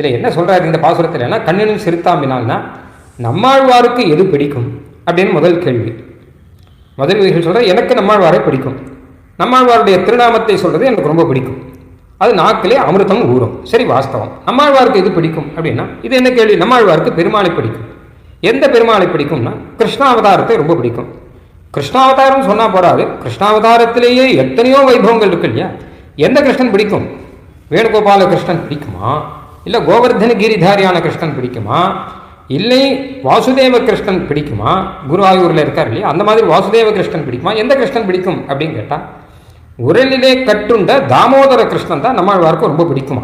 இதில் என்ன சொல்கிறாரு இந்த பாசுரத்தில்னா கண்ணனும் சிறுத்தாம்பினால்னா நம்மாழ்வாருக்கு எது பிடிக்கும்? அப்படின்னு முதல் கேள்வி. முதல் விதிகள் சொல்கிற எனக்கு நம்மாழ்வாரை பிடிக்கும். நம்மாழ்வாருடைய திருநாமத்தை சொல்றது எனக்கு ரொம்ப பிடிக்கும். அது நாக்கிலே அமிர்தம் ஊறும். சரி வாஸ்தவம். நம்மாழ்வாருக்கு எது பிடிக்கும்? அப்படின்னா இது என்ன கேள்வி? நம்மாழ்வாருக்கு பெருமாளை பிடிக்கும். எந்த பெருமாளை பிடிக்கும்னா கிருஷ்ணாவதாரத்தை ரொம்ப பிடிக்கும். கிருஷ்ணாவதாரம் சொன்னால் போறாது கிருஷ்ணாவதாரத்திலேயே எத்தனையோ வைபவங்கள் இருக்கு இல்லையா? எந்த கிருஷ்ணன் பிடிக்கும்? வேணுகோபால கிருஷ்ணன் பிடிக்குமா? இல்லை கோவர்தன கிரிதாரியான கிருஷ்ணன் பிடிக்குமா? இல்லை வாசுதேவ கிருஷ்ணன் பிடிக்குமா? குருவாயூரில் இருக்கார் இல்லையா? அந்த மாதிரி வாசுதேவ கிருஷ்ணன் பிடிக்குமா? எந்த கிருஷ்ணன் பிடிக்கும் அப்படின்னு கேட்டால் உரலிலே கட்டுண்ட தாமோதர கிருஷ்ணன் தான் நம்மாழ்வாருக்கு ரொம்ப பிடிக்குமா?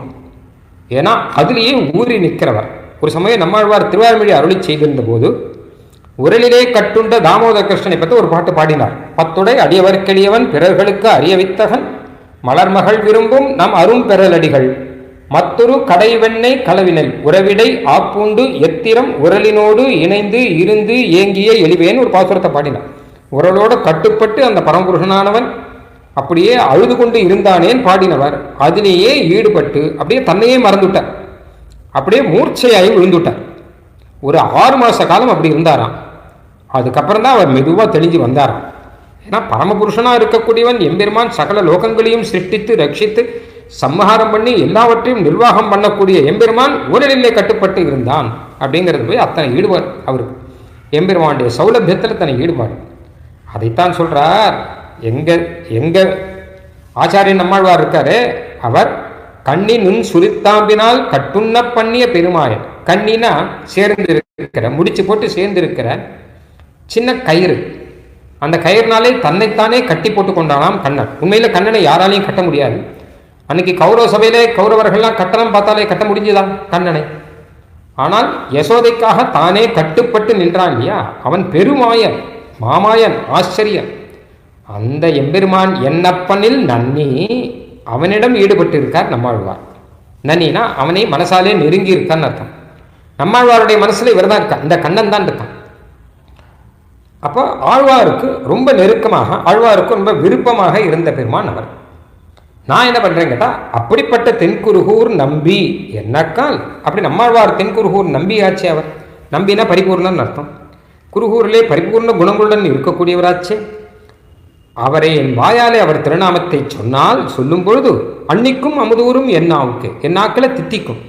ஏன்னா அதுலேயே ஊறி நிற்கிறவர். ஒரு சமயம் நம்மாழ்வார் திருவாரூமொழி அருளி செய்திருந்த போது உரலிலே கட்டுண்ட தாமோதர கிருஷ்ணனை பற்றி ஒரு பாட்டு பாடினார். பத்துடை அடியவர்க்கெளியவன் பிறர்களுக்கு அறியவித்தகன் மலர்மகள் விரும்பும் நம் அரும் பெறலடிகள். மற்றொரு கடைவெண்ணை கலவினை உறவிடை ஆப்பூண்டு எத்திரம் உரலினோடு இணைந்து இருந்து ஏங்கிய எளிவேன்னு ஒரு பாசுரத்தை பாடினான். உரலோடு கட்டுப்பட்டு அந்த பரமபுருஷனானவன் அப்படியே அழுது கொண்டு இருந்தானேன் பாடினவர். அதிலேயே ஈடுபட்டு அப்படியே தன்னையே மறந்துவிட்டார் அப்படியே மூர்ச்சையாகி விழுந்துட்டார். ஒரு ஆறு மாத காலம் அப்படி இருந்தாராம். அதுக்கப்புறம் தான் அவர் மெதுவாக தெளிஞ்சு வந்தாராம். ஏன்னா பரமபுருஷனாக இருக்கக்கூடியவன் எம்பெருமான் சகல லோகங்களையும் சிருஷ்டித்து ரட்சித்து சம்ஹாரம் பண்ணி எல்லாவற்றையும் நிர்வாகம் பண்ணக்கூடிய எம்பெருமான் ஊழலிலே கட்டுப்பட்டு இருந்தான். அப்படிங்கிறது போய் அத்தனை ஈடுபாடு அவருக்கு. எம்பெருமானுடைய சௌலபியத்தில் தன்னை ஈடுபாடு. அதைத்தான் சொல்கிறார் எங்கள் எங்கள் ஆச்சாரியன் நம்மாழ்வார் இருக்காரு. அவர் கண்ணி நுண் சுரித்தாம்பினால் கட்டுண்ண பண்ணிய பெருமாயன். கண்ணினா சேர்ந்து இருக்கிற முடிச்சு போட்டு சேர்ந்து இருக்கிற சின்ன கயிறு. அந்த கயிறுனாலே தன்னைத்தானே கட்டி போட்டு கொண்டானாம் கண்ணன். உண்மையில் கண்ணனை யாராலையும் கட்ட முடியாது. அன்னைக்கு கௌரவ சபையிலே கௌரவர்கள்லாம் கட்டணம் பார்த்தாலே கட்ட முடிஞ்சுதா? கண்ணனை ஆனால் யசோதைக்காக தானே கட்டுப்பட்டு நின்றான் இல்லையா? அவன் பெருமாயன் மாமாயன் ஆச்சரியன். அந்த எம்பெருமான் என்னப்பனில் நன்னி அவனிடம் ஈடுபட்டு இருக்கார் நம்மாழ்வார். நன்னினா அவனை மனசாலே நெருங்கி இருக்கான்னு அர்த்தம். நம்மாழ்வாருடைய மனசில் இவர் தான் இருக்கா இந்த கண்ணன் தான் இருக்கான். அப்போ ஆழ்வாருக்கு ரொம்ப நெருக்கமாக ஆழ்வாருக்கு ரொம்ப விருப்பமாக இருந்த பெருமான் அவர். நான் என்ன பண்ணுறேன்னு கேட்டால் அப்படிப்பட்ட தென்குருகூர் நம்பி என்னக்கால் அப்படி நம்மாழ்வார் தென்குருகூர் நம்பி ஆச்சே அவர் நம்பினா பரிபூர்ணன்னு அர்த்தம்? குருகூரிலே பரிபூர்ண குணங்களுடன் இருக்கக்கூடியவராச்சே. அவரை என் வாயாலே அவர் திருநாமத்தை சொன்னால் சொல்லும் பொழுது அன்னிக்கும் அமுதூரும் என் நாவுக்கு என் நாக்களை தித்திக்கும்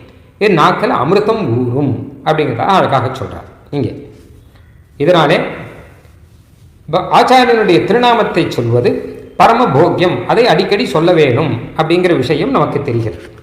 என் நாக்கில் அமிர்தம் ஊறும் அப்படிங்கிறத அழகாக சொல்கிறார் இங்கே. இதனாலே ஆச்சாரியனுடைய திருநாமத்தை சொல்வது பரம போக்கியம் அதை அடிக்கடி சொல்ல வேணும் அப்படிங்கிற விஷயம் நமக்கு தெரிகிறது.